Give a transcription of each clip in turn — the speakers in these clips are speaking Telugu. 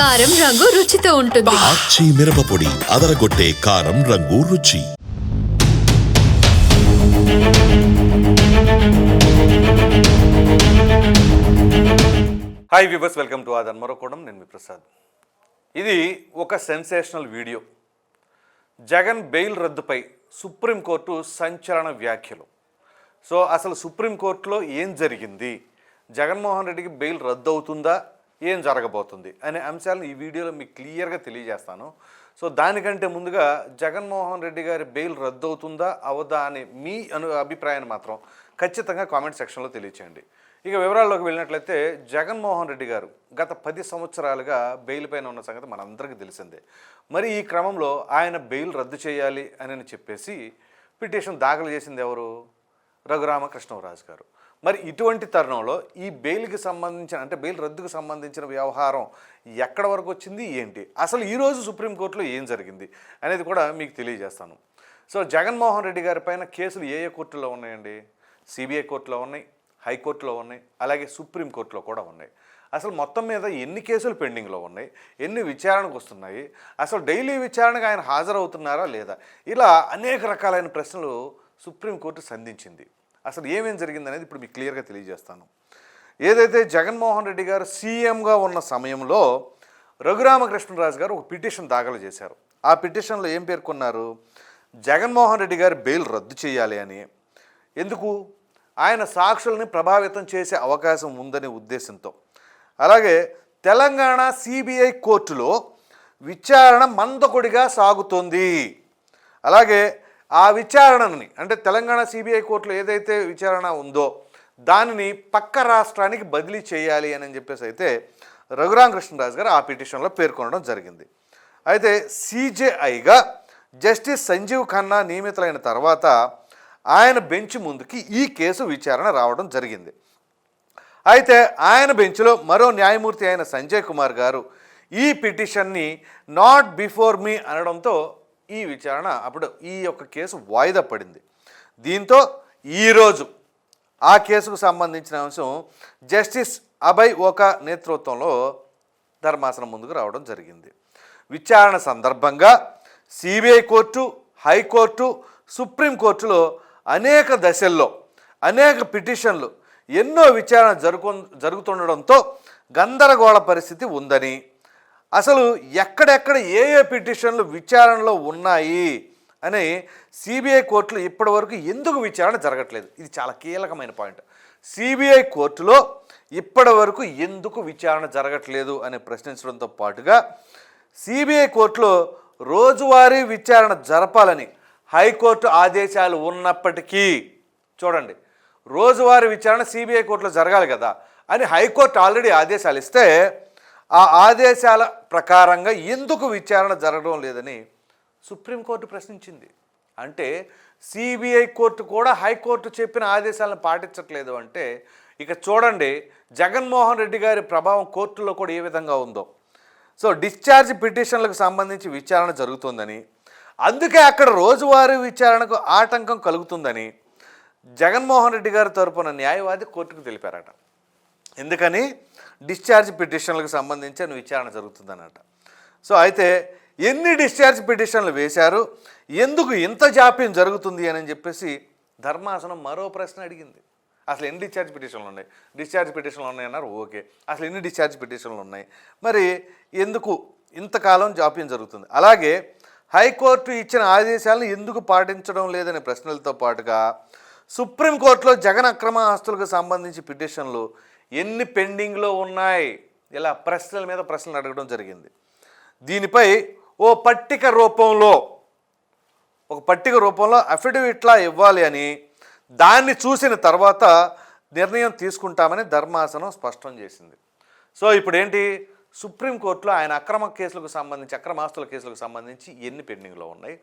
కారం రంగు రుచితో ఉంటుంది. ఆచి మిరపపొడి అదరగొట్టే కారం రంగు రుచి. హాయ్ వివర్స్ వెల్కమ్ టు ఆదన్ మరొకడం నేను మీ ప్రసాద్. ఇది ఒక సెన్సేషనల్ వీడియో జగన్ బెయిల్ రద్దుపై సుప్రీంకోర్టు సంచలన వ్యాఖ్యలు. సో అసలు సుప్రీంకోర్టులో ఏం జరిగింది? జగన్మోహన్ రెడ్డికి బెయిల్ రద్దు అవుతుందా ఏం జరగబోతుంది అనే అంశాలను ఈ వీడియోలో మీకు క్లియర్గా తెలియజేస్తాను. సో దానికంటే ముందుగా జగన్మోహన్ రెడ్డి గారి బెయిల్ రద్దు అవుతుందా అవదా అని మీ అను అభిప్రాయాన్ని మాత్రం ఖచ్చితంగా కామెంట్ సెక్షన్లో తెలియచేయండి. ఇక వివరాల్లోకి వెళ్ళినట్లయితే జగన్మోహన్ రెడ్డి గారు గత పది సంవత్సరాలుగా బెయిల్ పైన ఉన్న సంగతి మనందరికీ తెలిసిందే. మరి ఈ క్రమంలో ఆయన బెయిల్ రద్దు చేయాలి అని చెప్పేసి పిటిషన్ దాఖలు చేసింది ఎవరు? రఘురామకృష్ణరాజు గారు. మరి ఇటువంటి తరుణంలో ఈ బెయిల్కి సంబంధించిన అంటే బెయిల్ రద్దుకు సంబంధించిన వ్యవహారం ఎక్కడ వరకు వచ్చింది ఏంటి? అసలు ఈరోజు సుప్రీంకోర్టులో ఏం జరిగింది అనేది కూడా మీకు తెలియజేస్తాను. సో జగన్మోహన్ రెడ్డి గారి పైన కేసులు ఏ ఏ కోర్టులో ఉన్నాయండి? సిబిఐ కోర్టులో ఉన్నాయి హైకోర్టులో ఉన్నాయి అలాగే సుప్రీంకోర్టులో కూడా ఉన్నాయి. అసలు మొత్తం మీద ఎన్ని కేసులు పెండింగ్లో ఉన్నాయి ఎన్ని విచారణకు వస్తున్నాయి అసలు డైలీ విచారణకు ఆయన హాజరవుతున్నారా లేదా? ఇలా అనేక రకాలైన ప్రశ్నలు సుప్రీంకోర్టు సంధించింది. అసలు ఏమేం జరిగింది అనేది ఇప్పుడు మీకు క్లియర్గా తెలియజేస్తాను. ఏదైతే జగన్మోహన్ రెడ్డి గారు సీఎంగా ఉన్న సమయంలో రఘురామకృష్ణరాజు గారు ఒక పిటిషన్ దాఖలు చేశారు. ఆ పిటిషన్లో ఏం పేర్కొన్నారు? జగన్మోహన్ రెడ్డి గారి బెయిల్ రద్దు చేయాలి అని. ఎందుకు? ఆయన సాక్షుల్ని ప్రభావితం చేసే అవకాశం ఉందనే ఉద్దేశంతో. అలాగే తెలంగాణ సిబిఐ కోర్టులో విచారణ మందకొడిగా సాగుతోంది. అలాగే ఆ విచారణని అంటే తెలంగాణ సిబిఐ కోర్టులో ఏదైతే విచారణ ఉందో దానిని పక్క రాష్ట్రానికి బదిలీ చేయాలి అని చెప్పేసి అయితే రఘురామ కృష్ణరాజు గారు ఆ పిటిషన్లో పేర్కొనడం జరిగింది. అయితే సిజేఐగా జస్టిస్ సంజీవ్ ఖన్నా నియమితులైన తర్వాత ఆయన బెంచ్ ముందుకి ఈ కేసు విచారణ రావడం జరిగింది. అయితే ఆయన బెంచ్లో మరో న్యాయమూర్తి అయిన సంజయ్ కుమార్ గారు ఈ పిటిషన్ని నాట్ బిఫోర్ మీ అనడంతో ఈ విచారణ అప్పుడు ఈ యొక్క కేసు వాయిదా పడింది. దీంతో ఈరోజు ఆ కేసుకు సంబంధించిన అంశం జస్టిస్ అభయ్ ఓకా నేతృత్వంలో ధర్మాసనం ముందుకు రావడం జరిగింది. విచారణ సందర్భంగా సిబిఐ కోర్టు హైకోర్టు సుప్రీంకోర్టులో అనేక దశల్లో అనేక పిటిషన్లు ఎన్నో విచారణ జరుగు జరుగుతుండడంతో గందరగోళ పరిస్థితి ఉందని అసలు ఎక్కడెక్కడ ఏ ఏ పిటిషన్లు విచారణలో ఉన్నాయి అని సిబిఐ కోర్టులో ఇప్పటివరకు ఎందుకు విచారణ జరగట్లేదు? ఇది చాలా కీలకమైన పాయింట్. సిబిఐ కోర్టులో ఇప్పటివరకు ఎందుకు విచారణ జరగట్లేదు అని ప్రశ్నించడంతో పాటుగా సిబిఐ కోర్టులో రోజువారీ విచారణ జరపాలని హైకోర్టు ఆదేశాలు ఉన్నప్పటికీ చూడండి రోజువారీ విచారణ సిబిఐ కోర్టులో జరగాలి కదా అని హైకోర్టు ఆల్రెడీ ఆదేశాలు ఇస్తే ఆ ఆదేశాల ప్రకారంగా ఎందుకు విచారణ జరగడం లేదని సుప్రీంకోర్టు ప్రశ్నించింది. అంటే సిబిఐ కోర్టు కూడా హైకోర్టు చెప్పిన ఆదేశాలను పాటించట్లేదు అంటే ఇక చూడండి జగన్మోహన్ రెడ్డి గారి ప్రభావం కోర్టులో కూడా ఏ విధంగా ఉందో. సో డిశ్చార్జ్ పిటిషన్లకు సంబంధించి విచారణ జరుగుతుందని అందుకే అక్కడ రోజువారీ విచారణకు ఆటంకం కలుగుతుందని జగన్మోహన్ రెడ్డి గారి తరపున న్యాయవాది కోర్టుకు తెలిపారట. ఎందుకని? డిశ్చార్జ్ పిటిషన్లకు సంబంధించిన విచారణ జరుగుతుందన్నట సో అయితే ఎన్ని డిశ్చార్జ్ పిటిషన్లు వేశారు? ఎందుకు ఇంత జాప్యం జరుగుతుంది అని చెప్పేసి ధర్మాసనం మరో ప్రశ్న అడిగింది. అసలు ఎన్ని డిశ్చార్జ్ పిటిషన్లు ఉన్నాయి? డిశ్చార్జ్ పిటిషన్లు ఉన్నాయన్నారు ఓకే. అసలు ఎన్ని డిశ్చార్జ్ పిటిషన్లు ఉన్నాయి? మరి ఎందుకు ఇంతకాలం జాప్యం జరుగుతుంది? అలాగే హైకోర్టు ఇచ్చిన ఆదేశాలను ఎందుకు పాటించడం లేదనే ప్రశ్నలతో పాటుగా సుప్రీంకోర్టులో జగన్ అక్రమ ఆస్తులకు సంబంధించి పిటిషన్లు ఎన్ని పెండింగ్లో ఉన్నాయి? ఇలా ప్రశ్నల మీద ప్రశ్నలు అడగడం జరిగింది. దీనిపై ఓ పట్టిక రూపంలో ఒక పట్టిక రూపంలో అఫిడవిట్లా ఇవ్వాలి అని దాన్ని చూసిన తర్వాత నిర్ణయం తీసుకుంటామని ధర్మాసనం స్పష్టం చేసింది. సో ఇప్పుడు ఏంటి సుప్రీంకోర్టులో ఆయన అక్రమ కేసులకు సంబంధించి అక్రమ ఆస్తుల కేసులకు సంబంధించి ఎన్ని పెండింగ్లో ఉన్నాయి?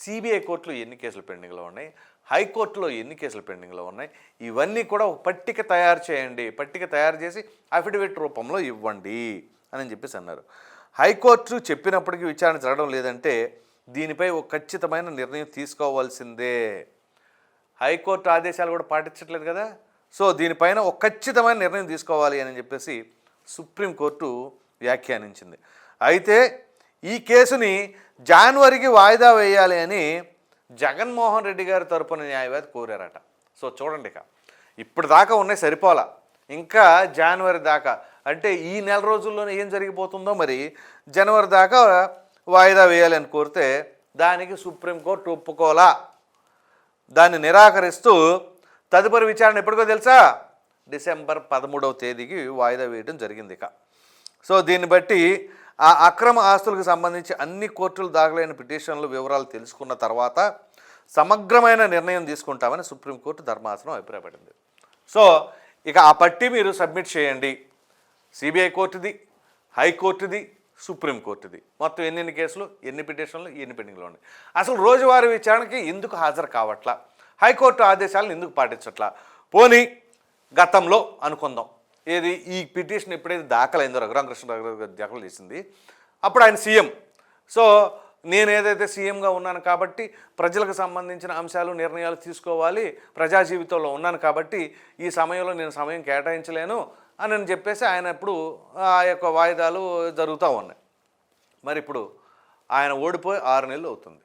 సిబిఐ కోర్టులో ఎన్ని కేసులు పెండింగ్లో ఉన్నాయి? హైకోర్టులో ఎన్ని కేసులు పెండింగ్లో ఉన్నాయి? ఇవన్నీ కూడా ఒక పట్టిక తయారు చేయండి. పట్టిక తయారు చేసి అఫిడవిట్ రూపంలో ఇవ్వండి అని చెప్పేసి అన్నారు. హైకోర్టు చెప్పినప్పటికీ విచారణ జరగడం లేదంటే దీనిపై ఒక ఖచ్చితమైన నిర్ణయం తీసుకోవాల్సిందే. హైకోర్టు ఆదేశాలు కూడా పాటించట్లేదు కదా? సో దీనిపైన ఒక ఖచ్చితమైన నిర్ణయం తీసుకోవాలి అని చెప్పేసి సుప్రీంకోర్టు వ్యాఖ్యానించింది. అయితే ఈ కేసుని జనవరికి వాయిదా వేయాలి అని జగన్మోహన్ రెడ్డి గారి తరపున న్యాయవాది కోరారట. సో చూడండి ఇక. ఇప్పుడు దాకా ఉన్నాయి సరిపోలా. ఇంకా జనవరి దాకా. అంటే ఈ నెల రోజుల్లోనే ఏం జరిగిపోతుందో మరి జనవరి దాకా వాయిదా వేయాలని కోరితే దానికి సుప్రీంకోర్టు ఒప్పుకోలా దాన్ని నిరాకరిస్తూ తదుపరి విచారణ ఎప్పటికో తెలుసా? డిసెంబర్ పదమూడవ తేదీకి వాయిదా వేయడం జరిగింది ఇక. సో దీన్ని బట్టి ఆ అక్రమ ఆస్తులకు సంబంధించి అన్ని కోర్టులు దాఖలైన పిటిషన్ల వివరాలు తెలుసుకున్న తర్వాత సమగ్రమైన నిర్ణయం తీసుకుంటామని సుప్రీంకోర్టు ధర్మాసనం అభిప్రాయపడింది. సో ఇక ఆ పట్టి మీరు సబ్మిట్ చేయండి. సిబిఐ కోర్టుది హైకోర్టుది సుప్రీంకోర్టుది. మొత్తం ఎన్నెన్ని కేసులు ఎన్ని పిటిషన్లు ఎన్ని పెండింగ్లో ఉన్నాయి? అసలు రోజువారీ విచారణకి ఎందుకు హాజరు కావట్లా? హైకోర్టు ఆదేశాలను ఎందుకు పాటించట్లా? పోనీ గతంలో అనుకుందాం. ఏది? ఈ పిటిషన్ ఎప్పుడైతే దాఖలైందో రఘురామకృష్ణరావు గారు దాఖలు చేసింది. అప్పుడు ఆయన సీఎం. సో నేను ఏదైతే సీఎంగా ఉన్నాను కాబట్టి ప్రజలకు సంబంధించిన అంశాలు నిర్ణయాలు తీసుకోవాలి ప్రజా జీవితంలో ఉన్నాను కాబట్టి ఈ సమయంలో నేను సమయం కేటాయించలేను అని అని చెప్పేసి ఆయన ఇప్పుడు ఆ యొక్క వాయిదాలు జరుగుతూ ఉన్నాయి. మరి ఇప్పుడు ఆయన ఓడిపోయి ఆరు నెలలు అవుతుంది.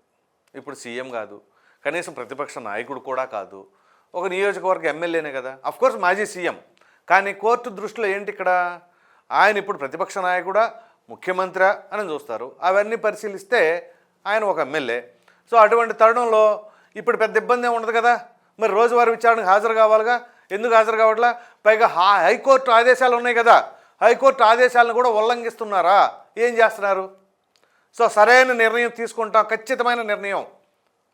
ఇప్పుడు సీఎం కాదు. కనీసం ప్రతిపక్ష నాయకుడు కూడా కాదు. ఒక నియోజకవర్గ ఎమ్మెల్యేనే కదా. అఫ్కోర్స్ మాజీ సీఎం. కానీ కోర్టు దృష్టిలో ఏంటి ఇక్కడ? ఆయన ఇప్పుడు ప్రతిపక్ష నాయకుడా ముఖ్యమంత్రి అని చూస్తారు. అవన్నీ పరిశీలిస్తే ఆయన ఒక ఎమ్మెల్యే. సో అటువంటి తరుణంలో ఇప్పుడు పెద్ద ఇబ్బంది ఉండదు కదా? మరి రోజువారీ విచారణకు హాజరు కావాలిగా? ఎందుకు హాజరు కావట్లా? పైగా హా హైకోర్టు ఆదేశాలు ఉన్నాయి కదా. హైకోర్టు ఆదేశాలను కూడా ఉల్లంఘిస్తున్నారా? ఏం చేస్తున్నారు? సో సరైన నిర్ణయం తీసుకుంటాం ఖచ్చితమైన నిర్ణయం.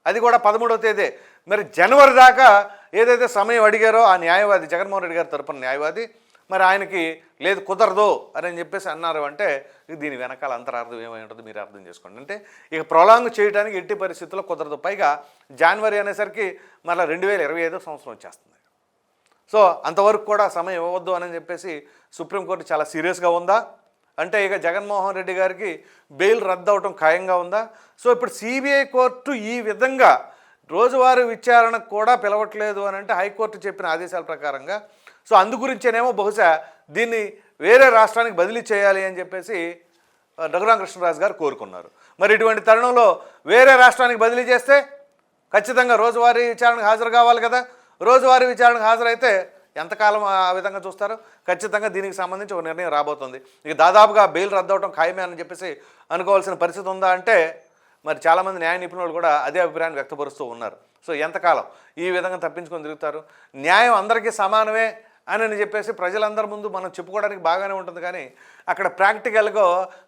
అది కూడా పదమూడవ తేదీ. మరి జనవరి దాకా ఏదైతే సమయం అడిగారో ఆ న్యాయవాది జగన్మోహన్ రెడ్డి గారి తరపున న్యాయవాది మరి ఆయనకి లేదు కుదరదు అని చెప్పేసి అన్నారు అంటే దీని వెనకాల అంతరార్థం ఏమై ఉంటుంది మీరు అర్థం చేసుకోండి. అంటే ఇక ప్రొలాంగ్ చేయడానికి ఎట్టి పరిస్థితుల్లో కుదరదు. పైగా జనవరి అనేసరికి మళ్ళీ రెండు వేల ఇరవై ఐదో సంవత్సరం వచ్చేస్తుంది. సో అంతవరకు కూడా సమయం ఇవ్వద్దు అని చెప్పేసి సుప్రీంకోర్టు చాలా సీరియస్గా ఉందా? అంటే ఇక జగన్మోహన్ రెడ్డి గారికి బెయిల్ రద్దు అవటం ఖాయంగా ఉందా? సో ఇప్పుడు సిబిఐ కోర్టు ఈ విధంగా రోజువారీ విచారణకు కూడా పిలవట్లేదు అని అంటే హైకోర్టు చెప్పిన ఆదేశాల ప్రకారంగా. సో అందు గురించేనేమో బహుశా దీన్ని వేరే రాష్ట్రానికి బదిలీ చేయాలి అని చెప్పేసి రఘురామకృష్ణరాజు గారు కోరుకున్నారు. మరి ఇటువంటి తరుణంలో వేరే రాష్ట్రానికి బదిలీ చేస్తే ఖచ్చితంగా రోజువారీ విచారణకు హాజరు కావాలి కదా. రోజువారీ విచారణకు హాజరైతే ఎంతకాలం ఆ విధంగా చూస్తారు? ఖచ్చితంగా దీనికి సంబంధించి ఒక నిర్ణయం రాబోతుంది. ఇక దాదాపుగా బెయిల్ రద్దవటం ఖాయమే అని చెప్పేసి అనుకోవాల్సిన పరిస్థితి ఉందా అంటే మరి చాలామంది న్యాయ నిపుణులు కూడా అదే అభిప్రాయాన్ని వ్యక్తపరుస్తూ ఉన్నారు. సో ఎంతకాలం ఈ విధంగా తప్పించుకొని తిరుగుతారు? న్యాయం అందరికీ సమానమే అని అని చెప్పేసి ప్రజలందరి ముందు మనం చెప్పుకోవడానికి బాగానే ఉంటుంది. కానీ అక్కడ ప్రాక్టికల్గా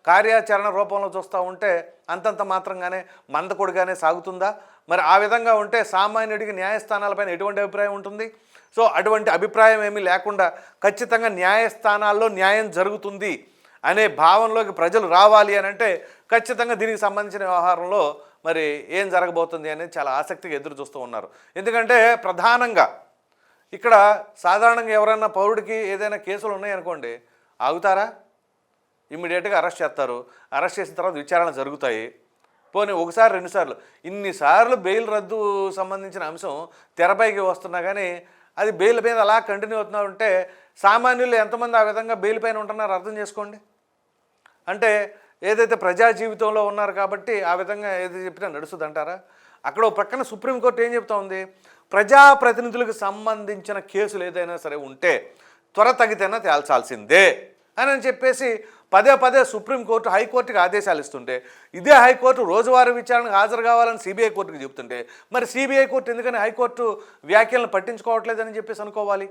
కార్యాచరణ రూపంలో చూస్తూ ఉంటే అంతంత మాత్రంగానే మందకొడిగానే సాగుతుందా? మరి ఆ విధంగా ఉంటే సామాన్యుడికి న్యాయస్థానాలపైన ఎటువంటి అభిప్రాయం ఉంటుంది? సో అటువంటి అభిప్రాయం ఏమీ లేకుండా ఖచ్చితంగా న్యాయస్థానాల్లో న్యాయం జరుగుతుంది అనే భావనలోకి ప్రజలు రావాలి అని అంటే ఖచ్చితంగా దీనికి సంబంధించిన వ్యవహారంలో మరి ఏం జరగబోతుంది అనేది చాలా ఆసక్తిగా ఎదురు చూస్తూ ఉన్నారు. ఎందుకంటే ప్రధానంగా ఇక్కడ సాధారణంగా ఎవరైనా పౌరుడికి ఏదైనా కేసులు ఉన్నాయనుకోండి ఆగుతారా? ఇమ్మీడియట్గా అరెస్ట్ చేస్తారు. అరెస్ట్ చేసిన తర్వాత విచారణ జరుగుతాయి. పోనీ ఒకసారి రెండుసార్లు ఇన్నిసార్లు బెయిల్ రద్దు సంబంధించిన అంశం తెరపైకి వస్తున్నా కానీ అది బెయిల్ మీద అలా కంటిన్యూ అవుతున్నా ఉంటే సామాన్యులు ఎంతమంది ఆ విధంగా బెయిల్ పైన ఉంటున్నారో అర్థం చేసుకోండి. అంటే ఏదైతే ప్రజా జీవితంలో ఉన్నారు కాబట్టి ఆ విధంగా ఏది చెప్పినా నడుస్తుంది అంటారా అక్కడ ప్రక్కన సుప్రీంకోర్టు ఏం చెప్తా ఉంది? ప్రజాప్రతినిధులకు సంబంధించిన కేసులు ఏదైనా సరే ఉంటే త్వర తగితేనా తేల్చాల్సిందే అని అని చెప్పేసి పదే పదే సుప్రీంకోర్టు హైకోర్టుకి ఆదేశాలు ఇస్తుంటే ఇదే హైకోర్టు రోజువారీ విచారణకు హాజరు కావాలని సిబిఐ కోర్టుకి చెప్తుంటే మరి సిబిఐ కోర్టు ఎందుకని హైకోర్టు వ్యాఖ్యలను పట్టించుకోవట్లేదని చెప్పేసి అనుకోవాలి?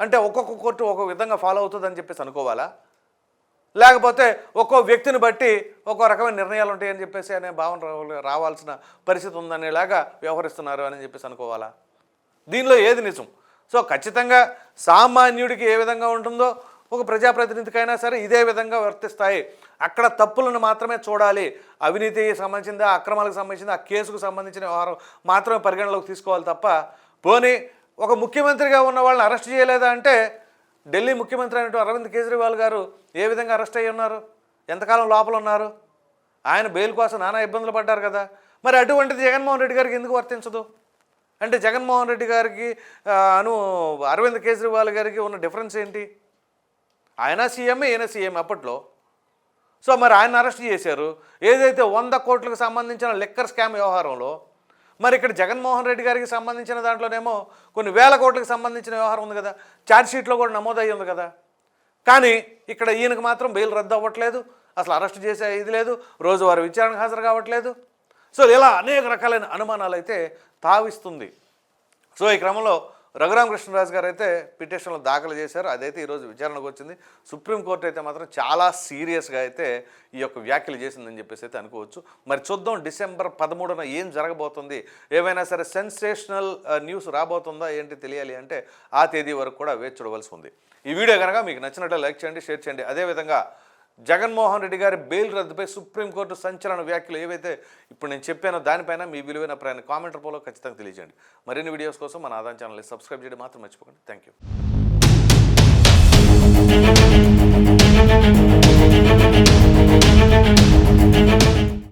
అంటే ఒక్కొక్క కోర్టు ఒక విధంగా ఫాలో అవుతుందని చెప్పేసి అనుకోవాలా? లేకపోతే ఒక్కో వ్యక్తిని బట్టి ఒక్కో రకమైన నిర్ణయాలు ఉంటాయని చెప్పేసి అనే భావన రావాల్సిన పరిస్థితి ఉందనేలాగా వ్యవహరిస్తున్నారు అని చెప్పేసి అనుకోవాలా? దీనిలో ఏది నిజం? సో ఖచ్చితంగా సామాన్యుడికి ఏ విధంగా ఉంటుందో ఒక ప్రజాప్రతినిధికైనా సరే ఇదే విధంగా వర్తిస్తాయి. అక్కడ తప్పులను మాత్రమే చూడాలి. అవినీతికి సంబంధించింది అక్రమాలకు సంబంధించింది ఆ కేసుకు సంబంధించిన వ్యవహారం మాత్రమే పరిగణలోకి తీసుకోవాలి తప్ప పోనీ ఒక ముఖ్యమంత్రిగా ఉన్న వాళ్ళని అరెస్ట్ చేయలేదా అంటే ఢిల్లీ ముఖ్యమంత్రి అయినట్టు అరవింద్ కేజ్రీవాల్ గారు ఏ విధంగా అరెస్ట్ అయ్యి ఉన్నారు? ఎంతకాలం లోపల ఉన్నారు? ఆయన బెయిల్ కోసం నానా ఇబ్బందులు పడ్డారు కదా. మరి అటువంటిది జగన్మోహన్ రెడ్డి గారికి ఎందుకు వర్తించదు? అంటే జగన్మోహన్ రెడ్డి గారికి అను అరవింద్ కేజ్రీవాల్ గారికి ఉన్న డిఫరెన్స్ ఏంటి? ఆయన సీఎం ఈయన సీఎం అప్పట్లో. సో మరి ఆయన అరెస్ట్ చేశారు. ఏదైతే వంద కోట్లకు సంబంధించిన లిక్కర్ స్కామ్ వ్యవహారంలో మరి ఇక్కడ జగన్మోహన్ రెడ్డి గారికి సంబంధించిన దాంట్లోనేమో కొన్ని వేల కోట్లకు సంబంధించిన వ్యవహారం ఉంది కదా. ఛార్జ్షీట్లో కూడా నమోదయ్యి ఉంది కదా. కానీ ఇక్కడ ఈయనకు మాత్రం బెయిల్ రద్దు అవ్వట్లేదు. అసలు అరెస్ట్ చేసే ఇది లేదు. రోజువారీ విచారణకు హాజరు కావట్లేదు. సో ఇలా అనేక రకాలైన అనుమానాలు అయితే తావిస్తుంది. సో ఈ క్రమంలో రఘురామకృష్ణరాజు గారు అయితే పిటిషన్లు దాఖలు చేశారు. అదైతే ఈరోజు విచారణకు వచ్చింది. సుప్రీంకోర్టు అయితే మాత్రం చాలా సీరియస్గా అయితే ఈ యొక్క వ్యాఖ్యలు చేసిందని చెప్పేసి అయితే అనుకోవచ్చు. మరి చూద్దాం డిసెంబర్ పదమూడున ఏం జరగబోతుంది? ఏమైనా సరే సెన్సేషనల్ న్యూస్ రాబోతుందా? ఏంటి తెలియాలి అంటే ఆ తేదీ వరకు కూడా వేచి చూడవలసి ఉంది. ఈ వీడియో కనుక మీకు నచ్చినట్లు లైక్ చేయండి షేర్ చేయండి. అదేవిధంగా జగన్మోహన్ రెడ్డి గారి బెయిల్ రద్దుపై సుప్రీంకోర్టు సంచలన వ్యాఖ్యలు ఏవైతే ఇప్పుడు నేను చెప్పానో దానిపైన మీ విలువైన ప్రయాణ కామెంట్ రూపంలో ఖచ్చితంగా తెలియజేయండి. మరిన్ని వీడియోస్ కోసం మన ఆదాయం ఛానల్ని సబ్స్క్రైబ్ చేయడం మాత్రం మర్చిపోకండి. Thank you.